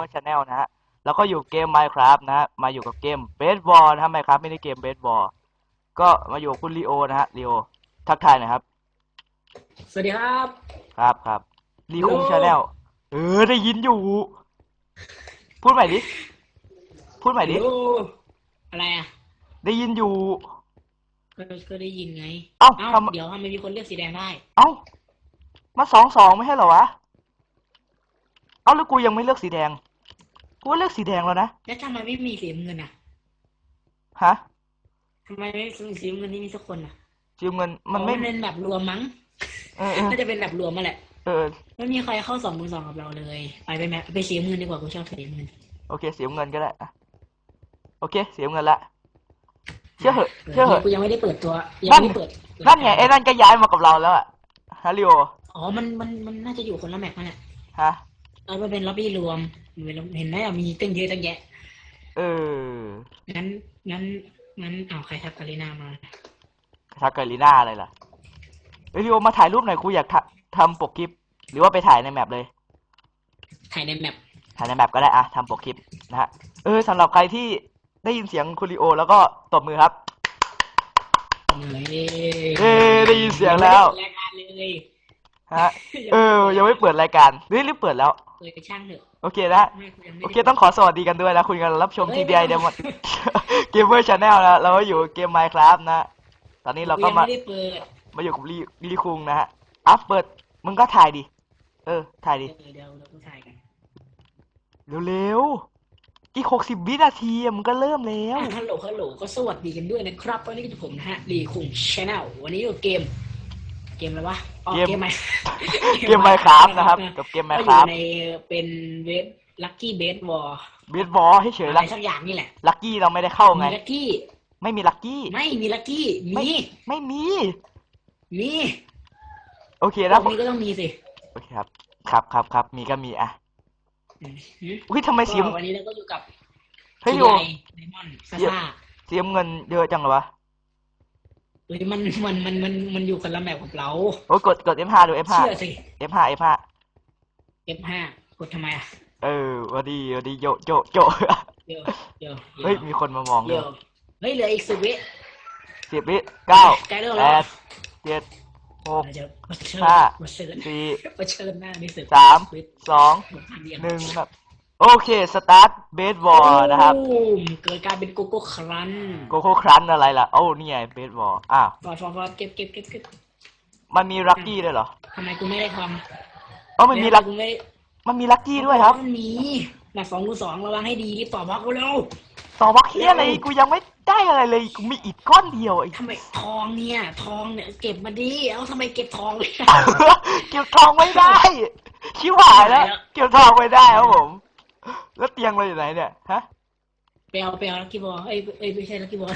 Gamer Channel นะฮะแล้วก็อยู่เกม Minecraft นะฮะมาอยู่กับเกม Baseball นะฮะ Minecraft ไม่ได้เกม Baseball ก็มาอยู่กับคุณลีโอนะฮะลีโอทักทายหน่อยครับ สวัสดีครับ ครับครับลีคุง Hello ชาแนลเออได้ยินอยู่ พูดใหม่ดิพูดใหม่ดิโอ้อะไรอะได้ยินอยู่ ก็ก็ได้ยินไง เอ้าเอ้าทำเดี๋ยวทำไมมีคนเลือกสีแดงได้ เอ้ามาสองสองไม่ใช่เหรอวะ เอ้าแล้วกูยังไม่เลือกสีแดง กูว่าเลือกสีแดงแล้วนะแล้วทำไมไม่มีสีน้ำเงินอะฮะทำไมไม่มีสีน้ำเงินนี่มีสักคนอะจิมเงินมันไม่อ๋อเป็นแบบรวมมั้งเออเออน่าจะเป็นแบบรวมมาแหละเออไม่มีใครเข้าสองมือสองกับเราเลย ไปไปแมไปสีน้ำเงินดีกว่ากูชอบสีน้ำเงินโอเคสีน้ำเงินก็ได้อะโอเคสีน้ำเงินละเชื่อเหอะเชื่อเหอะกูยังไม่ได้เปิดตัวยันั่นไม่ได้เปิดนั่นไงไอ้นั่นก็ย้ายมากับเราแล้วอะฮะลิโออ๋อมันมันมันน่าจะอยู่คนละแมปนั่นแหละฮะ เออมันเป็นล็อบบี้รวมเห็นไหมอะมีตั้งเยอะตั้งแยะเอองั้นงั้นงั้นอ้าวใครทักกาลินามาทักเกอรีน่าอะไรล่ะเฮ้ยลิโอมาถ่ายรูปหน่อยกูอยากทำทำปกคลิป หรือว่าไปถ่ายในแมปเลย ถ่ายในแมปถ่ายในแมปก็ได้อะทำปกคลิปนะฮะเออสำหรับใครที่ได้ยินเสียงคุณลีโอ แล้วก็ตบมือครับเลยเอ้ยได้ยินเสียงแล้ว ฮะ เออ ยังไม่เปิดรายการหรือรีบเปิดแล้วเออช่างเถอะโอเคนะ ไม่กูยังไม่โอได้เคต้องขอสวัสดีกันด้วยนะ คุณกำลังรับชมเฮ้ย TBI ไม่ต้อง Demon Gamer Channel นะ เราก็อยู่เกม Minecraft นะ ตอนนี้เราก็ยังมา ไม่ได้เปิดมาอยู่กับลีลีคุงนะฮะ อัพเปิด มึงก็ถ่ายดิ เออ ถ่ายดิเออเดี๋ยวเราต้องถ่ายกันเร็วๆ อีกหกสิบวินาทีอะมึงก็เริ่มแล้ว อะฮัลโหลฮัลโหลก็สวัสดีกันด้วยนะครับวันนี้ก็จะผมนะฮะรีคุงชาแนลวันนี้อยู่เกม เกมอะไรวะอ๋อเกมเกมไหมเกม Minecraft นะครับ กับเกมก็อยู่ Minecraft ในเป็นเวฟลัคกี้เบสบอลเบสบอลให้เฉยอะๆไรลักสักอย่างนี่แหละลักกี้เราไม่ได้เข้าไงมีลัคกี้ไม่มีลักกี้ไม่มีลัคกี้ไม่มีไม่มีมีโอเคพแล้ววกนี้ก็ต้องมีสิโอเคครับ ครับครับครับมีก็มีอะอืมหืมอุ้ยทำไมเสียงก็วันนี้เราก็อยู่กับเฮ้ยทีโยไอไดมอนด์ซาซ่าเสียงเงินเยอะจังเลยวะ เฮ้ยมันมันมันมันมันอยู่คนละแมปกับเราโอ้ยกดกด F5 ดู F5 เชื่อสิ F5 F5 F5 กดทำไมอะเออหวันดีหวันดีโยโจโจเดี๋ยวเดี๋ยวเฮ้ยมีคนมามองด้วเดี๋ยยวเฮ้ยเหลืออีกสิบวิสิบวิเก้าใกล้เริ่มแปแล้วดเจ็ดหก เราจะมาเชิญห้า มาเชิญสี่ มาเชิญหน้านี่สิสามวิสองหมดทางเดียวหนึ่งครับ โอเคสตาร์ทเบสบอลนะครับตูมเกิดการเป็นโกโก้ครันโกโก้ครันอะไรล่ะโอ้นี่ไงเบสบอลอ้าวฟอดฟอดฟอดเก็บเก็บเก็บเก็บมันมีลักกี้ด้วยเหรอทำไมกูไม่ได้ทเอ๋อำมันมีลักกูไม่มันมีลักกี้ด้วยครับมันมีแบบสองคูณสองระวังให้ดีรีบตอบพักเร็วต่อบักเฮียอะไรกูยังไม่ได้อะไรเลยกูมีอิดก้อนเดียวไอ้ทำไมทองเนี่ยทองเนี่ยเก็บมาดีเอ้าทำไมเก็บทองเลยเก็บทองไม่ได้ชิบหายแล้ว เก็บทองไม่ได้ครับผม แล้วเตียงเราอยู่ไหนเนี่ย ฮะ ไปเอาไปเอาลักกี้บอลเอ้ยเอ้ยไม่ใช่ลักกี้บอล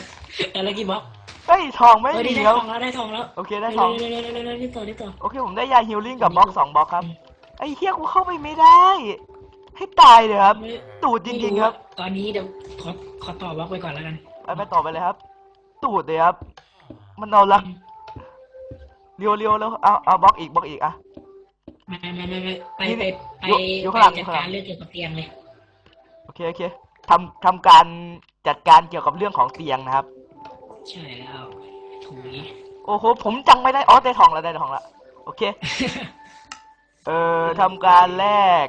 เอาลักกี้บ็อกเฮ้ยทองไม่เฮ้ยมีได้คทรับองแล้วได้ทองแล้วโอเคได้ทอง เร็วเร็วเร็วเร็วเร็วรีบต่อรีบต่อโอเคผมได้ยาฮิลลิ่งกับบล็อกสองบล็อกครับ ไอ้เฮียกูเข้าไปไม่ได้ ให้ตายเลยครับ ไม่ตูดจริงๆครับ ตอนนี้เดี๋ยวขอขอต่อบล็อกไปก่อนแล้วกันไปไปต่อไปเลยครับ ตูดเลยครับ มันเอาละเรียวเรียวแล้ว เอาเอาบล็อกอีกบล็อกอีกอะ ไม่ไม่ไม่ไม่ไปนี่ไปไปอยู่อยู่ไปข้างหลังจัดอยู่ข้างหลัการงเรื่องเกี่ยวกับเตียงเลยโอ เคโอเคทำทำการจัดการเกี่ยวกับเรื่องของเตียงนะครับ ใช่แล้วถุยโอ้โห ผมจังไม่ได้อ๋อได้ทองแล้วได้ทองแล้วโอเค เอ่อทำการแลก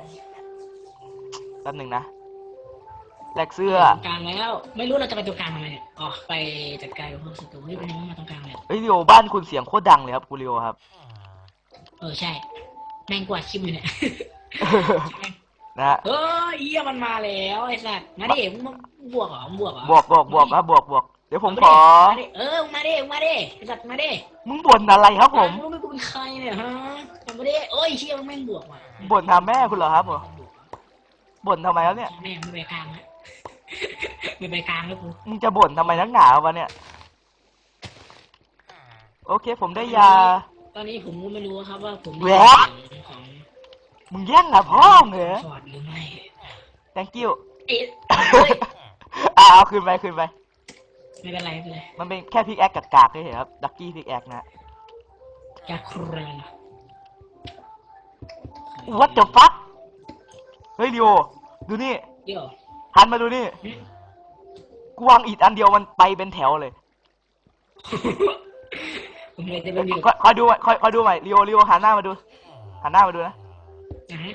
แป๊บหนึ่งนะแลกเสื้อตรงกลางแล้ว ไม่รู้เราจะไปตรงกลางทำไมเนี่ยอ๋อไปจัดการกับพวกศัตรูเฮ้ยเป็นยังไงมาตรงกลางเลยเฮ้ยเรียวบ้านคุณเสียงโคตรดังเลยครับคุณเรียวครับ เออใช่ แม่งกว่าดคลิปอยู่เนี่ยนะ ฮะเฮ้ยเหี้ยมันมาแล้วไอ้สัตว์มาดิมึงมึงบวกเหรอมึงบวกเหรอบวกบวกบวกครับบวกบวกเดี๋ยวผมขอมาดิเออมึงมาดิมึงมาดิไอ้สัตว์มาดิมึงบ่นอะไรครับผมรู้ไหมกูเป็นใครเนี่ยฮะมาดิเอ้ยเชี่ยมึงแม่งบวกว่ะบ่นทำแม่คุณเหรอครับผมบ่นทำไมครับเนี่ยแม่งไม่ไปกลางแล้วไม่ไปกลางแล้วกูมึงจะบ่นทำไมนักหนาวะเนี่ย โอเคผมได้ยา ตอนนี้ผมก็ไม่รู้ครับว่าผมแหวะเสียงของ มึงแย่งอะพ่อมึงเหรอฟอร์ดหรือไม่ thank you เอ๊ะเฮ้ยอ่าเอาคืนไปคืนไป ไม่เป็นไรไม่เป็นไรมันเป็นแค่พิกแอคกากๆเฉยๆครับ ดักกี้พิกแอคนะ อยากครน What the fuck เฮ้ยดิโอดูนี่ เดี๋ยวหันมาดูนี่ หึ กูวางอิฐอันเดียวมันไปเป็นแถวเลย ผมเลยจะเป็นอยู่คอยคอยดูใหม่คอยคอยดูใหม่ลีโอลีโอหันหน้ามาดูหันหน้ามาดูนะ นะฮะ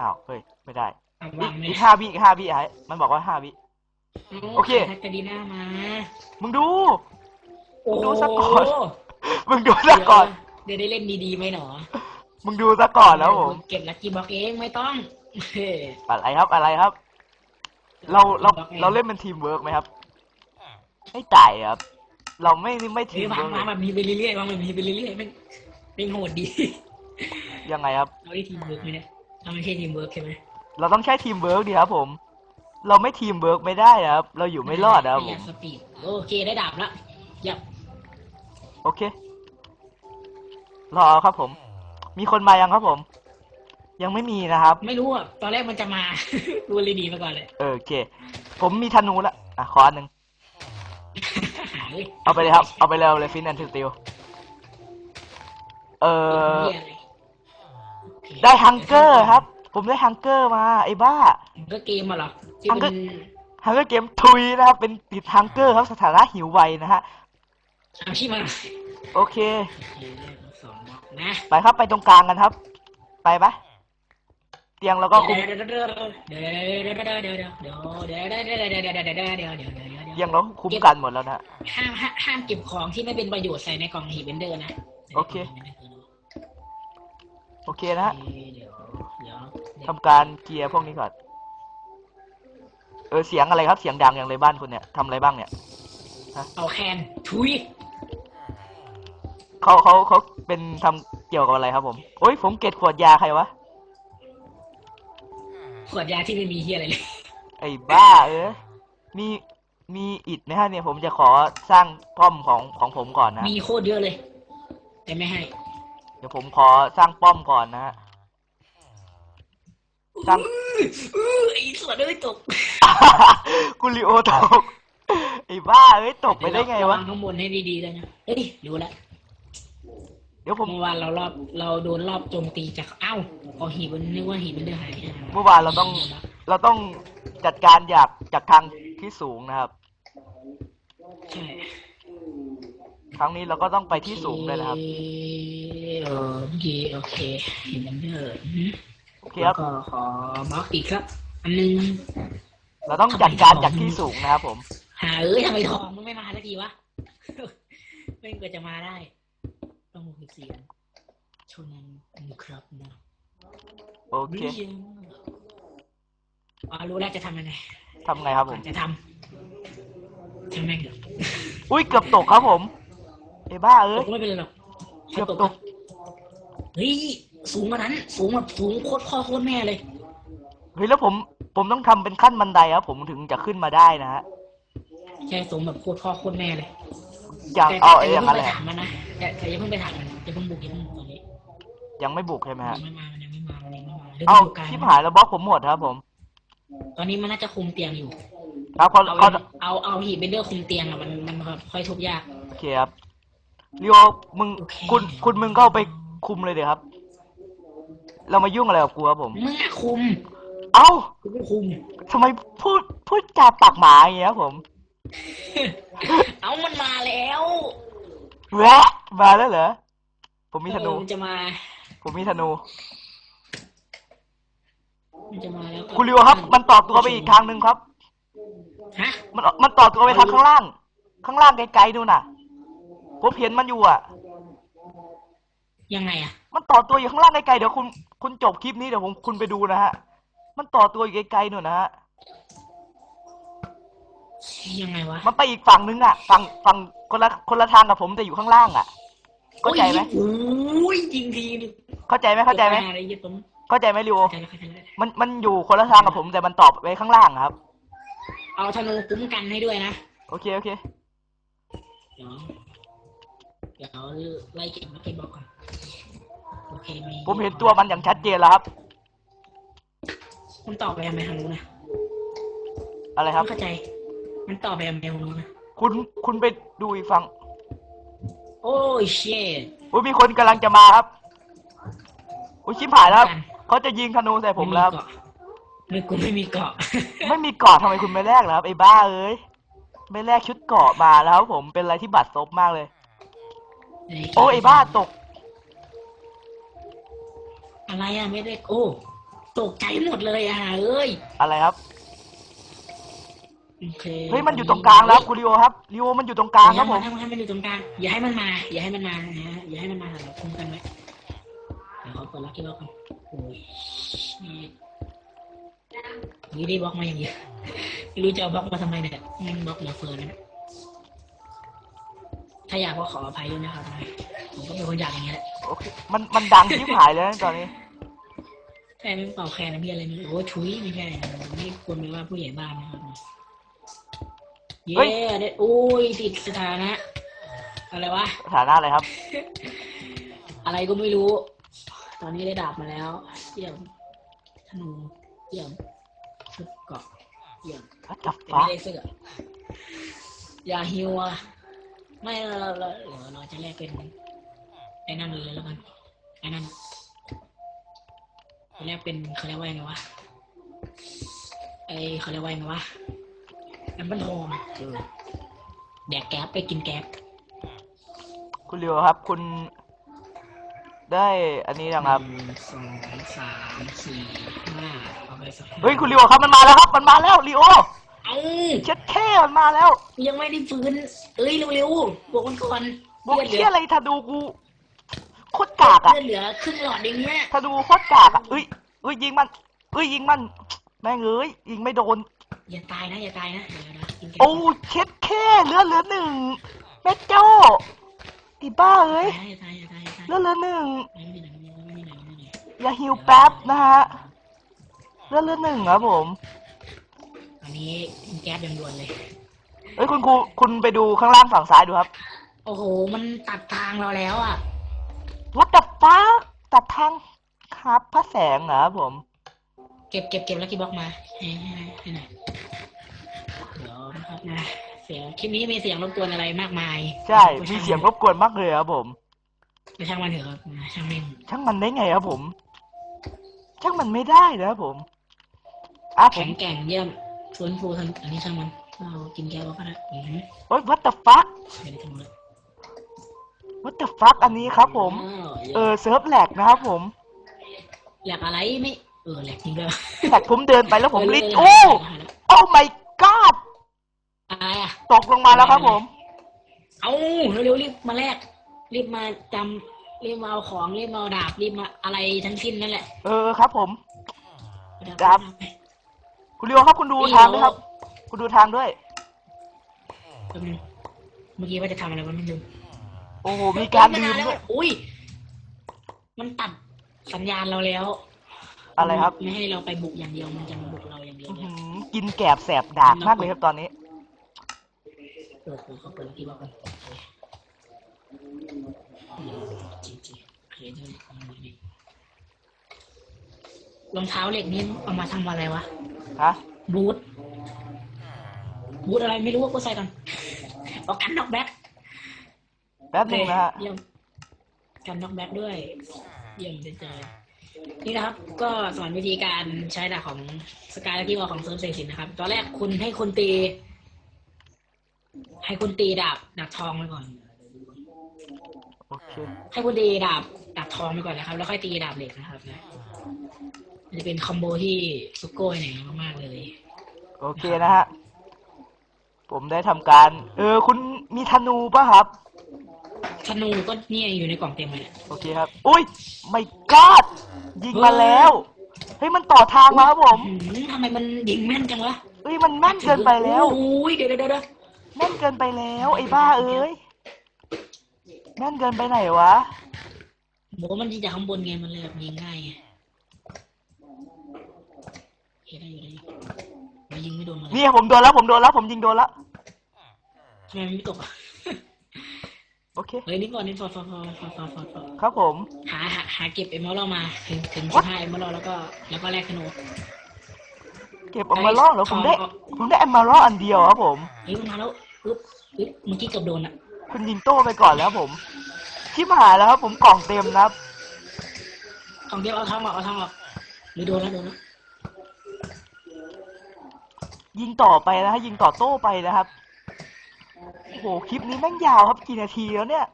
อ้าวเฮ้ยไม่ได้เอาอีวากงไหมอีกห้าวิอีกห้าวิไอ้มันบอกว่าห้าวิโอเค ทักกะดีหน้ามามึงดู โอ้ดูสักก่อน มึงดูซะก่อน เดี๋ยวได้เล่นดีๆไหมหนอมึงดูซะก่อนแล้วผมเก็บลักกี้บ็อกเองไม่ต้องเฮ้ยอะไรครับอะไรครับ เราเราบล็อกเองเราเล่นเป็นทีมเวิร์กไหมครับ ไม่จ่ายครับ เราไม่ไม่ทีเฮ้ยมวางเวิร์กวางแบบนี้ไปเรื่อยๆวางแบบนี้ไปเรื่อยๆแม่งแม่งโหดดี ยังไงครับ เราได้ทีมเวิร์กไหมเนี่ยเราไม่ใช่ทีมเวิร์กใช่ไหมเราต้องใช้ทีมเวิร์กดีครับผม เราไม่ทีมเวิร์กไม่ได้ครับ เราอยู่ไม่รอดนะครับผอยามกสปีดโอเคได้ดาบละยับโอเค รอครับผม มีคนมายังครับผม ยังไม่มีนะครับ ไม่รู้อะตอนแรกมันจะมาดูเลยดีมาก่อนเลยเออโอเค ผมมีธนูละอะขออันหนึ่งหายเอาไปเลยครับ เอาไปเร็วเลยฟินแอนด์สติลเออ เหี้ยอะไรโอเค ได้ฮังเกอร์ครับ ผมได้ฮังเกอร์มา ไอ้บ้า ก็เกมมาหรอฮันเกอร์ฮังเกอร์เกมทุยนะครับ เป็นติดฮังเกอร์ครับสถานะหิวไวนะฮะทอาที่มันโอเคนะไปครับไปตรงกลางกันครับ ไปปะเตียงแล้วก็คุมเตียงเราคุมกันหมดแล้วนะห้ามห้ามเก็บของที่ไม่เป็นประโยชน์ใส่ในกล่องหีบเบนเดอร์นะโอเค โอเคนะฮะเดี๋ยวเดี๋ยวทำการเกียร์พวกนี้ก่อน เออเสียงอะไรครับ เสียงดังอย่างไรบ้านคุณเนี่ยทำอะไรบ้างเนี่ย เอาแคนทุยเขาเขาเขาเป็นทำเกี่ยวกับอะไรครับผม โอ้ยผมเก็บขวดยาใครวะ ขวดยาที่ไม่มีเฮียอะไรเลยไอ้บ้าเออ มีมีอิฐไหมฮะเนี่ยผมจะขอสร้างป้อมของของผมก่อนนะ มีโคตรเยอะเลย แต่ไม่ให้ เดี๋ยวผมขอสร้างป้อมก่อนนะฮะสร้างอื้อไอ้ส่วนเอ้ยตกกุลิโอตกไอ้บ้าเอ้ยตกไปได้ไงวะระข้างบนให้ดีๆเลยนะเฮ้ยรู้แล้วเดี๋ยวผม เมื่อวานเรารอบเราโดนรอบโจมตีจากเอ้าพอหีบมันนึกว่าหีบมันเดือดหายเมื่อวานเราต้อง เราต้องจัดการอยากจากทางที่สูงนะครับ ใช่ ครั้งนี้เราก็ต้องไปที่สูงด้วยนะครับโอเคโอเคหีบมันเดือดโอเคคแล้รัวบก็ขอบล็อกอีกครับ อันนึงเราต้องจัดการจากที่สูงนะครับผม หาเอ้ยทำไมทองมันไม่มาสักทีวะไม่เกิดจะมาได้ ต้องหกเสียงชนนั้นนะครับนะโอเคอ๋อรู้แล้วจะทำยังไงทำไงครับผก่อมนจะทำทำแม่งเถอะอุ้ยเกือบตกครับผม ไอ้บ้าเอ้ตยกไม่เป็นไรหรอกเกือบตกตกเฮ้ยสูงกว่านั้น สูงแบบสูงโคตรพ่อโคตรแม่เลย เฮ้ยแล้วผมผมต้องทำเป็นขั้นบันไดครับผมถึงจะขึ้นมาได้นะฮะใช่สูงแบบโคตรพ่อโคตรแม่เลยอย่างแต่เอาแต่ไอ้อย่าอย่างเพิ่นั้งนไปแหละถามมันนะแต่แต่อย่าเพิ่งไปถามมันอย่าเพิ่งบุกอย่าเพิ่งบุกตอนนี้ยังไม่บุกใช่ไหมมัฮะนไม่มามันยังไม่มามันยังไม่มาเดี๋ยวเอาดูกลางชิบหายแล้วบล็อกผมหมดครับผมตอนนี้มันน่าจะคุมเตียงอยู่ ครับเขาเอาเขาเอาเอาหีบเบนเดอร์คุมเตียงอะมันมันค่อยทุบยาก โอเคครับ เรียวมึงโอเคคุณคุณมึงก็เอาไปคุมเลยเดี๋ยวครับ เรามายุ่งอะไรกับกูครับผม มึงอะคุมเอ้ากูก็คุม ทำไมพูดพูดจาปากหมาอย่างเงี้ยครับผมเอามันมาแล้วแวะมาแล้วเหรอผมมีธนู เออมันจะมาผมมีธนู มันจะมาแล้วคุณริวครับ มันต่อตัวไปอีกทางหนึ่งครับ ฮะมันมันต่อตัวไปทางข้างล่าง ข้างล่างไกลๆนู่นน่ะ ผมเห็นมันอยู่อะ ยังไงอะมันต่อตัวอยู่ข้างล่างไกลๆเดี๋ยวคุณคุณจบคลิปนี้เดี๋ยวผมคุณไปดูนะฮะ มันต่อตัวอยู่ไกลๆนู่นนะฮะ ยังไงวะมันไปอีกฝั่งนึงอะ ฝั่งฝั่งคนละคนละทางกับผมแต่อยู่ข้างล่างอะ เข้าใจไหมโอ้ยจริงทีนี่เข้าใจไหมเข้าใจไหมอะไรเยอะผมเข้าใจไหมริวเข้าใจแล้วเข้าใจแล้วมันมันอยู่คนละทางกับผมแต่มันตอบไปข้างล่างอะครับ เอาธนูคุ้มกันให้ด้วยนะ โอเคโอเค เดี๋ยวเดี๋ยวไล่เก็บมาเก็บบอกก่อนโอเคมีผมเห็นตัวมันอย่างชัดเจนแล้วครับ มันตอบไปยังไงทางนู้นนะอะไรครับ ไม่เข้าใจ มันตอบไปยังไงทางนู้นนะคุณคุณไปดูอีกฝั่งโอ้ยเชดอุ้ยมีคนกำลังจะมาครับอุ้ยชิบหายแล้วครับเขาจะยิงธนูใส่ผมแล้วครับนึกกูไม่มีเกาะ ไม่มีเกาะทำไมคุณไม่แลกเหรอครับไอ้บ้าเอ้ยไม่แลกชุดเกาะมาแล้วครับผมเป็นอะไรที่บัดซบมากเลย โอ้ไอ้บ้าตก อะไรอะไม่ได้โอ้ตกใจหมดเลยอะเอ้ยอะไรครับ โอเคเฮ้ยมันอยู่ตรงกลางแล้วคุณริโอครับริโอมันอยู่ตรงกลางครับผม ให้มันให้มันอยู่ตรงกลางอย่าให้มันมา อย่าให้มันมานะฮะอย่าให้มันมาหาเราคุ้มกันไว้เดี๋ยวเขาเปิดล็อกกี้ล็อกกันโอ้ยนี่ได้บล็อกมาอย่างเดียวไม่รู้จะเอาบล็อกมาทำไมเนี่ยมันบล็อกเหลือเฟือนะเนี่ย ถ้าอยากก็ขออภัยด้วยนะครับ ผมก็เป็นคนอยากอย่างเงี้ยแหละโอเคมันมันดังที่หายเลยนะตอนนี้แค่ไม่เป่าแค่นะพี่อะไรไม่รู้โอ้ชุยไม่ใช่นะนี่ควรไปว่าผู้ใหญ่บ้านนะครับเย้เฮ้ยได้โอ้ยติดสถานะ อะไรวะฐานะอะไรครับ อะไรก็ไม่รู้ ตอนนี้ได้ดาบมาแล้วเยี่ยมธนูเยี่ยมชุดเกราะเยี่ยม What the แต่ไม่ fuck ได้เสื้ออย่าฮิวอะ ไม่เราเราเราเดี๋ยวเราจะแลกเป็นไอ้นั่นเลยแล้วกันไอ้นั่นแลกเป็นเขาเรียกว่าไงวะไอเขาเรียกว่าไงวะน้ำมันทองเออแดกแก๊บไปกินแก๊บคุณริโอครับ คุณ ได้อันนี้ยังครับหนึ่งสองสามสี่ห้าเอาไปสักเฮ้ยคุณริโอครับมันมาแล้วครับ มันมาแล้วริโอ เอ้าเช็ดแค่มันมาแล้วยังไม่ได้ฟื้นเอ้ยเร็วๆบอกมันก่อนบอกเลือดเหลืเชี่อยอะไรถ้าดูกูโคตรกากอะเลือดเหลือครึ่งหลอดเองเนี่ยถ้าดูโคตรกากอะเอ้ยเอ้ยยิงมันเอ้ยยิงมันแม่งเอ้ยยิงไม่โดน อย่าตายนะอย่าตายนะเดี๋ยวนะกินแกโอ้เช็ดแค่เหลือเหลือหนึ่งแม่เจ้าไอีบ้าเอ้ยอย่าตายอย่าตายอย่าตายเหลือเหลือหนึ่งไม่มีไหนไม่มีไหนไม่มีไหนอย่าหิวแป๊บนะฮะเหลือเหลือหนึ่งครับผม อันนี้กินแก๊สอย่างด่วนเลย เอ้ยคุณครูคุณไปดูข้างล่างฝั่งซ้ายดูครับโอ้โห มันตัดทางเราแล้วอะ What the fuck ตัดทางครับพระแสงเหรอครับผมเก็บเก็บเก็บแล้วกี่บล็อกมาให้ให้ให้หน่อยเดี๋ยวนะครับนะ เสียงคลิปนี้มีเสียงรบกวนอะไรมากมายใช่มีเสียงรบกวนมากเลยครับผมไม่ช่างมันเถอะครับนะช่างแม่งช่างมันได้ไงครับผม ช่างมันไม่ได้นะครับผมอะผแข็มงแกร่งเยี่ยม ฟื้นฟูทางอันนี้ช่างมันเรากินแก้วก็ได้อือหือโอ้ย what the fuck ไม่ได้ทำเลย what the fuck อันนี้ครับผมอ้าวเออเซิร์ฟแหลกนะครับผมแหลกอะไรไม่เออแหลกจริงด้วยแหลกผมเดินไปแล้วผมเออลิดเอโอ้อเออโอ้ my god อะไรอะตกลงมาแล้วครับผม เอาเร็วๆรีบมาแลกรีบมาจำรีบมาเอาของรีบมาเอาดาบรีบมาอะไรทั้งสิ้นนั่นแหละ เออครับผมเอาดาบ คุณเลียวครับ คุณดูทางด้วยครับ คุณดูทางด้วย แป๊บนึงเมื่อกี้ว่าจะทำอะไรวะไม่ลืมโอ้โหมีการลืมแล้วด้วย อุ้ย มันตัดสัญญาณเราแล้วอะไรครับ ไม่ให้เราไปบุกอย่างเดียว มันจะมาบุกเราอย่างเดียวอื้อเนี่ยหือกินแกบแสบดากมากเลยครับตอนนี้เปิดเปิดเขาเปิดกี่รอบกันจริงจริงๆเคยด้วย รองเท้าเหล็กนี้เอามาทำอะไรวะ ฮะบูท บูทอะไรไม่รู้ว่ากูใส่ก่อนเอากันน็อกแบ็คแป๊บหนึงนะฮะเยี่ยมกันน็อกแบ็คด้วย เยี่ยมเจอนี่นะครับ ก็สอนวิธีการใช้ดาบของสกายและที่วอลของเซิร์ฟเซสินนะครับ ตอนแรกคุณให้คุณตี ให้คุณตีดาบดาบทองไปก่อน โอเคให้คุณตีดาบดาบทองไปก่อนนะครับ แล้วค่อยตีดาบเหล็กนะครับนะมัน จะเป็นคอมโบที่สุโกยหน่อยมากๆเลยโอเคนะฮะ ผมได้ทำการ เออ คุณมีธนูป่ะครับ ธนูก็เนี่ยอยู่ในกล่องเต็มเลยเนี่ย โอเคครับ อุ้ยไม่กอดยิงมาแล้ว เฮ้ย มันต่อทางมาครับผมหืมทำไมมันยิงแม่นจังวะเฮ้ย มันแม่นเกินไปแล้วโอ้ยเดี๋ยวเดี๋ยวเดี๋ยวแม่นเกินไปแล้ว ไอ้บ้าเอ้ย แม่นเกินไปไหนวะ บอกว่ามันยิงจากข้างบนไงมันเลยแบบยิงง่ายไง เฮ้ยได้อยู่ได้อยู่มันยิงไม่โดนมันเลยนี่ผมโดนแล้วผมโดนแล้วผมยิงโดนแล้วทำไมมันไม่ตกอะโอเค เฮ้ยนี่ก่อนนี่ฟอร์ฟอร์ฟอร์ฟอร์ฟอร์ฟอร์ฟอร์ครับผม หาหาหาเก็บเอมเมอรัลมาถึงถึงสิ What? บห้าเอมเมอรัลแล้วก็แล้วก็แลกธนูเก็บออกมาล่อเหรอผมได้ เอา ผมได้แอมมาล่ออันเดียวครับผม เฮ้ยมันมาแล้วปึ๊บปึ๊บเมื่อกี้เกือบโดนอะคุณยิงโต้ไปก่อนแล้วผมชิบหายแล้วครับผมกล่องเต็มนะครับ ของเดียวเอาทองออกเอาทองออกหรือโดนแล้วโดนแล้ว ยิงต่อไปนะฮะยิงต่อโต้ไปนะครับโอ้โหคลิปนี้แม่งยาวครับกี่นาทีแล้วเนี่ย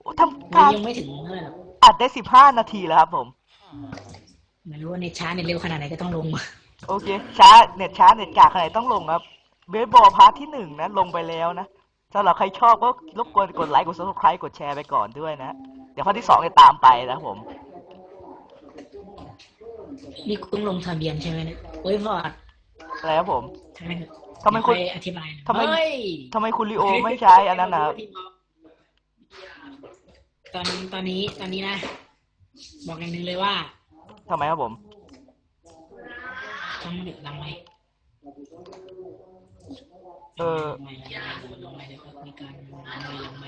โอ้ทำมันการยังไม่ถึงเท่าไหร่หรอกอัดได้สิบห้านาทีแล้วครับผม ไม่รู้ว่าเน็ตช้าเน็ตเร็วขนาดไหนก็ต้องลงมาโอเค ช้าเน็ตช้าเน็ตกากขนาดไหนต้องลงครับเบสบอลพาร์ทที่หนึ่งนะลงไปแล้วนะสำหรับใครชอบก็รบกวนกดไลค์กด subscribe กดแชร์ไปก่อนด้วยนะเดี๋ยวพาร์ทที่สองจะตามไปนะครับผมนี่คุณต้องลงทะเบียนใช่ไหมเนี่ยโอ้ยฟอร์ด อะไรครับผมใช่ไหมทำไมคุณเดี๋ยวอธิบายหน่อยทำไมเฮ้ยทำไมคุณลีโอไม่ใช้อันนั้นนะครับตอนตอนนี้ตอนนี้นะ บอกอย่างหนึ่งเลยว่าทำไมครับผมต้องหยุดลังไหมเออลังไหมลังไหมเดี๋ยวค่อยคุยกันลังไหมลังไหม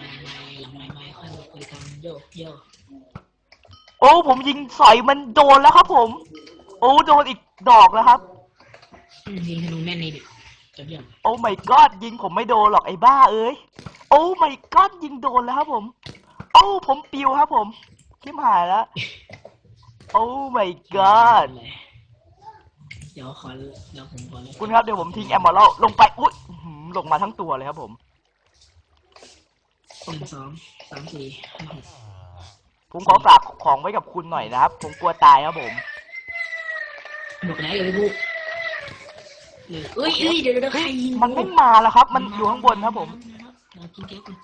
ลังไหมลังไหมไม่ค่อยมาคุยกันโยกโยกโอ้ผมยิงสอยมันโดนแล้วครับผม โอ้โดนอีกดอกแล้วครับอืม ยิงธนูแม่นนี่ดิจบยังโอ้ my god ยิงผมไม่โดนหรอกไอ้บ้าเอ้ย โอ้ my god ยิงโดนแล้วครับผม โอ้ผมปิวครับผมทิมหายแล้ว โอ้ my god เดี๋ยวขอเดี๋ยวผมขอเลยคุณครับเดี๋ยวผมทิ้งแอมเบอร์ลงไปอุ้ยอื้อหือลงมาทั้งตัวเลยครับผมหนึ่งสองสามสี่ห้าหกผมขอฝากของไว้กับคุณหน่อยนะครับ ผมกลัวตายครับผมบอกแล้วอย่าไปพู ดเลยเอ้ยเอ้ยเดี๋ยวเดี๋ยวเดี๋ยวใครยิงมันไม่มาแล้วครับ มันอยู่ข้างบนครับผม เรากินแก๊สก่อน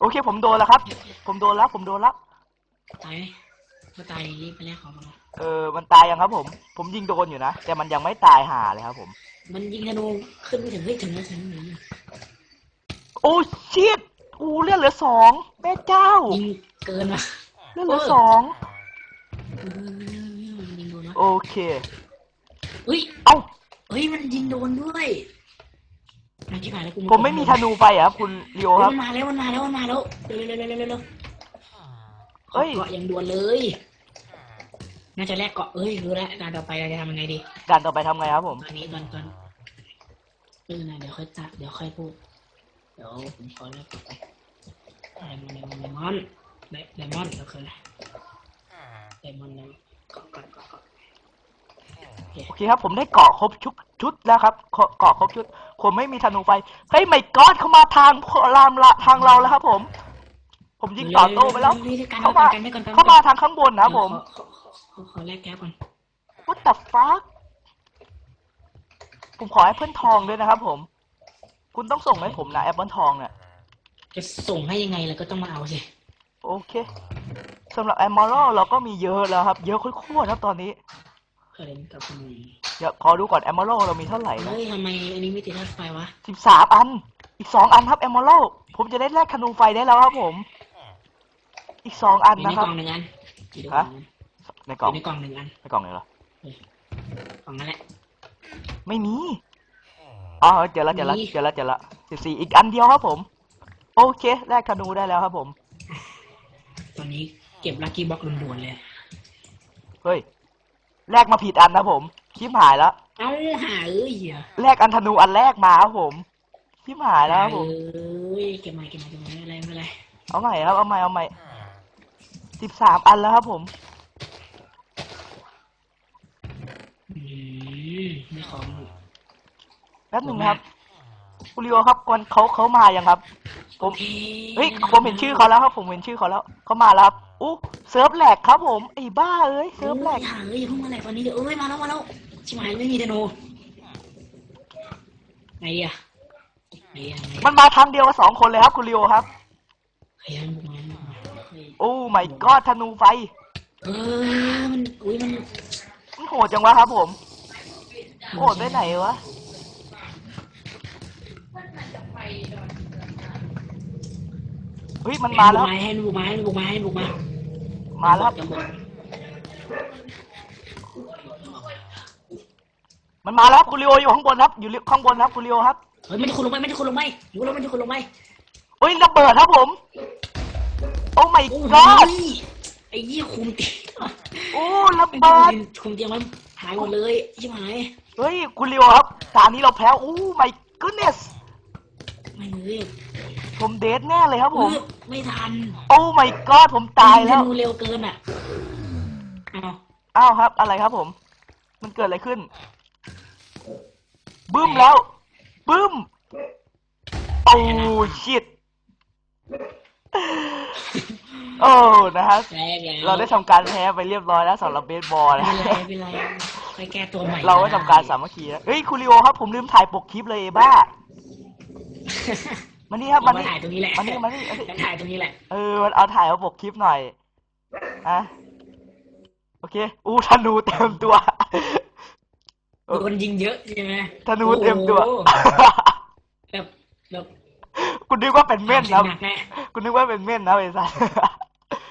โอเค ผมโดนแล้วครับ ผมโดนแล้ว ผมโดนแล้ว ตายไหมถ้าตายรีบไปแลกของมาเออ มันตายยังครับผม ผมยิงโดนอยู่นะ แต่มันยังไม่ตายหาเลยครับผม มันยิงธนูขึ้นไม่ถึงเฮ้ยถึงแล้วถึงแล้วโอ้ชิตอูเลือดเหลือสองแม่เจ้า ยิงเกินว่ะเลือดเหลือสอง เออยิงโดนวะโอเค เฮ้ย เอ้า เฮ้ยมันยิงโดนด้วยมาที่ผ่านแล้วกูผมไม่มีธนูไฟอะครับคุณลีโอเฮ้ยครับ มันมาแล้วมันมาแล้วมันมาแล้วเร็วเร็วเร็วเร็วเร็วเร็วเฮ้ยเกาะยังด่วนเลย น่าจะแลกเกาะเอ้ยรู้แล้วการต่อไปเราจะทำยังไงดีการต่อไปทำไงครับผม ตอนนี้ตอนตอนเออนะเดี๋ยวค่อยจัดเดี๋ยวค่อยพูดเดี๋ยวผมขอเลือกก่อนไปไดมอนด์ไดมอนด์ไดไดมอนด์ก็คืออะไรไดมอนด์ไดเกาะเกาะเกาะเกาะ โอเคครับ ผมได้เกาะครบชุดชุดแล้วครับเกาะเกาะครบชุด ผมไม่มีธนูไฟเฮ้ยไม่กอดเข้ามาทางรามละทางเราแล้วครับ ผม ผมยิงต่อโต้ไปแล้วเข้ามากันไม่ก่อนกันเข้ามาทางข้างบนนะครับผมขอขอขอแลกแก๊ปก่อน What the fuck ผมขอแอปเปิลทองด้วยนะครับ ผม คุณต้องส่งให้ผมนะแอปเปิลทองเนี่ยจะส่งให้ยังไงล่ะก็ต้องมาเอาสิโอเคสำหรับแอมมอรัลเราก็มีเยอะแล้วครับ เยอะโคตรๆครับตอนนี้ เคยเล่นกับคนนี้เดี๋ยวขอดูก่อนแอมมอรัลเรามีเท่าไหร่นะเฮ้ยทำไมอันนี้ไม่ติดทัดไฟวะสิบสามอัน อีกสองอันครับแอมมอรัลผมจะได้แลกธนูไฟได้แล้วครับผม อีกสองอันอยู่ในนะคกรับล่องหนึ่งอันอยู่ในกล่องหนึ่งในอกล่องยู่ในกล่องหนึ่งอันในกล่องไหนเหรอ กล่องนั่นแหละ ไม่มี อ๋อเจอแล้วเจอแล้วมี เจอแล้วเจอแล้วสิบสี่อีกอันเดียวครับผม โอเคแลกธนูได้แล้วครับผม ตอนนี้เก็บลัคกี้บ็อกด่วนๆเลย เฮ้ย แลกมาผิดอันนะผมชิบหายแล้วเอ้าหาเอ้ยเหี้ยแลกอันธนูอันแรกมาครับผมชิบหายแล้วครับผม เอ้ยเก็บใหม่เก็บใหม่เก็บใหม่ไม่เป็นไรไม่เป็นไรเอาใหม่ครับ เอาใหม่ เอาใหม่สิบสามอันแล้วครับผม อืมไม่ของแป๊บหนึ่งนะครับ คุณลิโอครับคนเขาเขามายังครับ ผมโอคเฮ้ยผมเห็นชื่อเขาแล้วครับ ผมเห็นชื่อเขาแล้วเขามาแล้วครับอู้เซิร์ฟแหลกครับผมไอ้บ้าเอ้ยเซิร์ฟแหลกโอ้ยหาเอ้ยอย่าเพิ่งมาแหลกตอนนี้เดี๋ยวเอ้ยมาแล้วมาแล้วชิบหายไม่มีธนูไหนดีอะไหนดีอะไหนดีมันมาทางเดียวกับสองคนเลยครับ คุณลิโอครับเฮ้ยมันบุกมามันบุกมาเฮ้ยโอ้ไม่ก็ธนูไฟ เออมันอุ้ยมันมันโหดจังวะครับผมโหดไปไหนวะ เฮ้ยมันมาแล้ว ให้มันบุกมาให้มันบุกมาให้มันบุกมาให้มันบุกมามาแล้วครับจะบุกมันมาแล้วครับคุณลิโออยู่ข้างบนครับ อยู่ข้างบนครับคุณลิโอครับ เฮ้ยไม่ได้คนลงไปไม่ได้คนลงไปรู้แล้วไม่ได้คนลงไปเฮ้ยระเบิดครับผม โอ้ไม่โอ้ก็ยไอ้ยี่คุมเตียงโอ้ระไอ้เบิด ยี่คุมเตียงมันหายหมดเลยชิบหายเฮ้ยคุณลิโอครับตอนนี้เราแพ้โอ้ my goodness ไม่เอ้ยผมเดทแน่เลยครับผมเอ้ยไม่ทันโอ้ my god ผมตายแล้วธนูเร็วเกินอะเอาอ้าวครับ อะไรครับผม มันเกิดอะไรขึ้น บึ้มแล้ว บึ้ม โอ้ชิตโอ้นะครับแรกแล้วเราได้ทำการแพ้ไปเรียบร้อยแล้วสำหรับเบสบอลไม่นะเป็นไรไม่เป็นไรค่อยแก้ตัวใหม่ เราได้ทำการสามัคคีแล้วเฮ้ยคูริโอครับ ผมลืมถ่ายปกคลิปเลยเอบ้า มานี่ครับเอามามานี่ถ่ายตรงนี้แหละมานี่มานี่มานี่จะถ่ายตรงนี้แหละ เออมันเอาถ่ายมาปกคลิปหน่อยอะโอเคอู้ธนูเต็มตัว โดนยิงเยอะใช่ไหมธนูเต็มตัว โอ้โหแบบแบบคุณนึกว่าเป็นเม่นนะหนักแน่คุณนึกว่าเป็นเม่นนะเวยซัน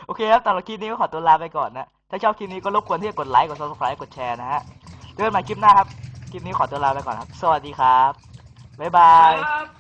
โอเคครับตอนคลิปนี้ก็ขอตัวลาไปก่อนนะ ถ้าชอบคลิปนี้ก็รบกวนที่จะกดไลค์ กด subscribe กดแชร์นะฮะเจอกันใหม่คลิปหน้าครับ คลิปนี้ขอตัวลาไปก่อนครับ สวัสดีครับ บ๊ายบาย ครับ